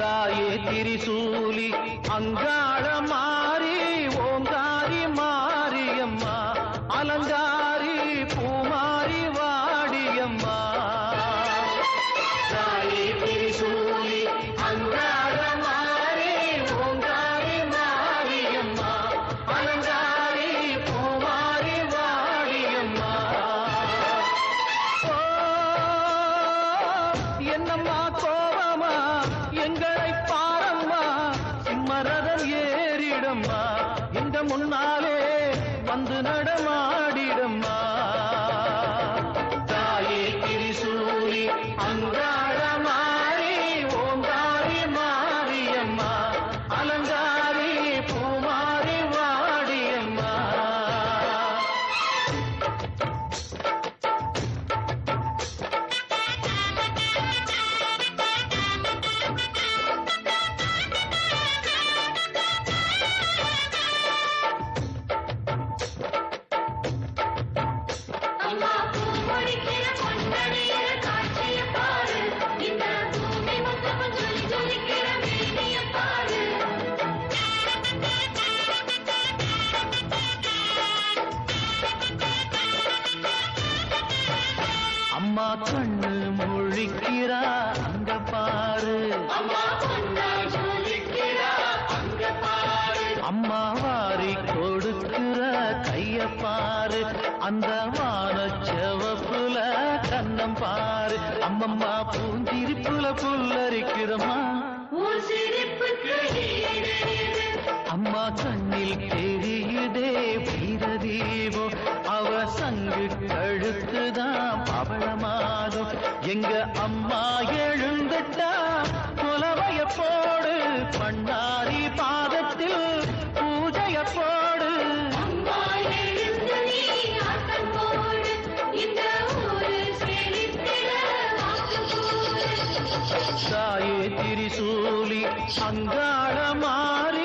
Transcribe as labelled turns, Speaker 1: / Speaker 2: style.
Speaker 1: தாயே திரிசூலி அங்காள மாறி ஓங்காரி மாரியம்மா அலங்காரி பூ அம்மா எங்க முன்னாலே வந்து நடமா?
Speaker 2: அம்மா
Speaker 1: கண்ணு முழிக்கிறா அங்க பாரு.
Speaker 2: அம்மா
Speaker 1: வாரி கொடுக்கிற கைய பாரு. அந்த வான செவப்புல கண்ணம் பாரு. அம்மம்மா பூஞ்சிரிப்புல புல்லரிக்கிறம்மா. அம்மா கண்ணில் தெரியுதே வீரதீபம் அவ சங்கு கழுத்துதான் பவளமாகும் எங்க அம்மா எழுந்துட்டா? புலவைய போடு. பண்ணாரி பாதத்தில் பூஜைய
Speaker 2: போடு.
Speaker 1: தாயே திரிசூலி அங்காள மாறி